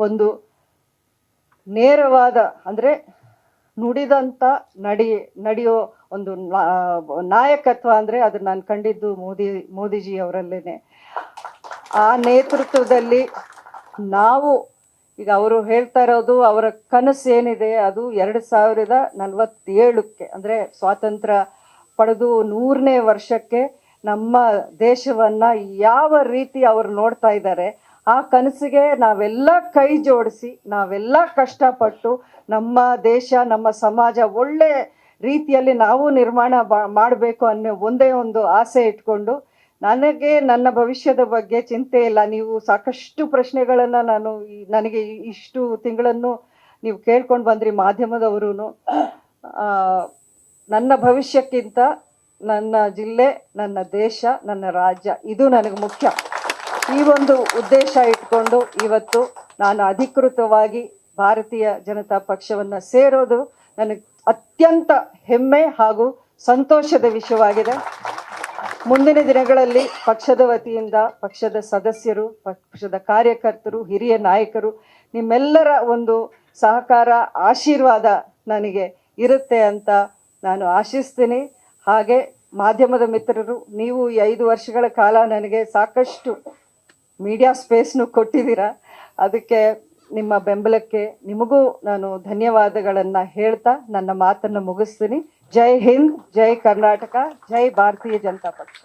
ಒಂದು ನೇರವಾದ ಅಂದರೆ ನುಡಿದಂಥ ನಡಿ, ನಡೆಯೋ ಒಂದು ನಾಯಕತ್ವ ಅಂದರೆ ಅದು ನಾನು ಕಂಡಿದ್ದು ಮೋದಿ, ಮೋದಿಜಿ ಅವರಲ್ಲೇ ಆ ನೇತೃತ್ವದಲ್ಲಿ ನಾವು ಈಗ ಅವರು ಹೇಳ್ತಾ ಇರೋದು ಅವರ ಕನಸು ಏನಿದೆ ಅದು ಎರಡು ಸಾವಿರದ ನಲವತ್ತೇಳಕ್ಕೆ ಅಂದರೆ ಸ್ವಾತಂತ್ರ್ಯ ಪಡೆದು ನೂರನೇ ವರ್ಷಕ್ಕೆ ನಮ್ಮ ದೇಶವನ್ನು ಯಾವ ರೀತಿ ಅವರು ನೋಡ್ತಾ ಇದ್ದಾರೆ ಆ ಕನಸಿಗೆ ನಾವೆಲ್ಲ ಕೈ ಜೋಡಿಸಿ, ನಾವೆಲ್ಲ ಕಷ್ಟಪಟ್ಟು ನಮ್ಮ ದೇಶ, ನಮ್ಮ ಸಮಾಜ ಒಳ್ಳೆ ರೀತಿಯಲ್ಲಿ ನಾವು ನಿರ್ಮಾಣ ಮಾಡಬೇಕು ಅನ್ನೋ ಒಂದೇ ಒಂದು ಆಸೆ ಇಟ್ಕೊಂಡು ನನಗೆ ನನ್ನ ಭವಿಷ್ಯದ ಬಗ್ಗೆ ಚಿಂತೆ ಇಲ್ಲ. ನೀವು ಸಾಕಷ್ಟು ಪ್ರಶ್ನೆಗಳನ್ನು ನಾನು ನನಗೆ ಇಷ್ಟು ತಿಂಗಳನ್ನು ನೀವು ಕೇಳ್ಕೊಂಡು ಬಂದ್ರಿ ಮಾಧ್ಯಮದವರು ನನ್ನ ಭವಿಷ್ಯಕ್ಕಿಂತ ನನ್ನ ಜಿಲ್ಲೆ, ನನ್ನ ದೇಶ, ನನ್ನ ರಾಜ್ಯ, ಇದು ನನಗೆ ಮುಖ್ಯ. ಈ ಒಂದು ಉದ್ದೇಶ ಇಟ್ಕೊಂಡು ಇವತ್ತು ನಾನು ಅಧಿಕೃತವಾಗಿ ಭಾರತೀಯ ಜನತಾ ಪಕ್ಷವನ್ನು ಸೇರೋದು ನನಗೆ ಅತ್ಯಂತ ಹೆಮ್ಮೆ ಹಾಗೂ ಸಂತೋಷದ ವಿಷಯವಾಗಿದೆ. ಮುಂದಿನ ದಿನಗಳಲ್ಲಿ ಪಕ್ಷದ ವತಿಯಿಂದ ಪಕ್ಷದ ಸದಸ್ಯರು, ಪಕ್ಷದ ಕಾರ್ಯಕರ್ತರು, ಹಿರಿಯ ನಾಯಕರು, ನಿಮ್ಮೆಲ್ಲರ ಒಂದು ಸಹಕಾರ, ಆಶೀರ್ವಾದ ನನಗೆ ಇರುತ್ತೆ ಅಂತ ನಾನು ಆಶಿಸ್ತೀನಿ. ಹಾಗೆ ಮಾಧ್ಯಮದ ಮಿತ್ರರು, ನೀವು ಈ ಐದು ವರ್ಷಗಳ ಕಾಲ ನನಗೆ ಸಾಕಷ್ಟು ಮೀಡಿಯಾ ಸ್ಪೇಸ್ನು ಕೊಟ್ಟಿದ್ದೀರಾ ಅದಕ್ಕೆ ನಿಮ್ಮ ಬೆಂಬಲಕ್ಕೆ ನಿಮಗೂ ನಾನು ಧನ್ಯವಾದಗಳನ್ನು ಹೇಳ್ತಾ ನನ್ನ ಮಾತನ್ನು ಮುಗಿಸ್ತೀನಿ ಜೈ ಹಿಂದ್ ಜೈ ಕರ್ನಾಟಕ ಜೈ ಭಾರತೀಯ ಜನತಾ ಪಕ್ಷ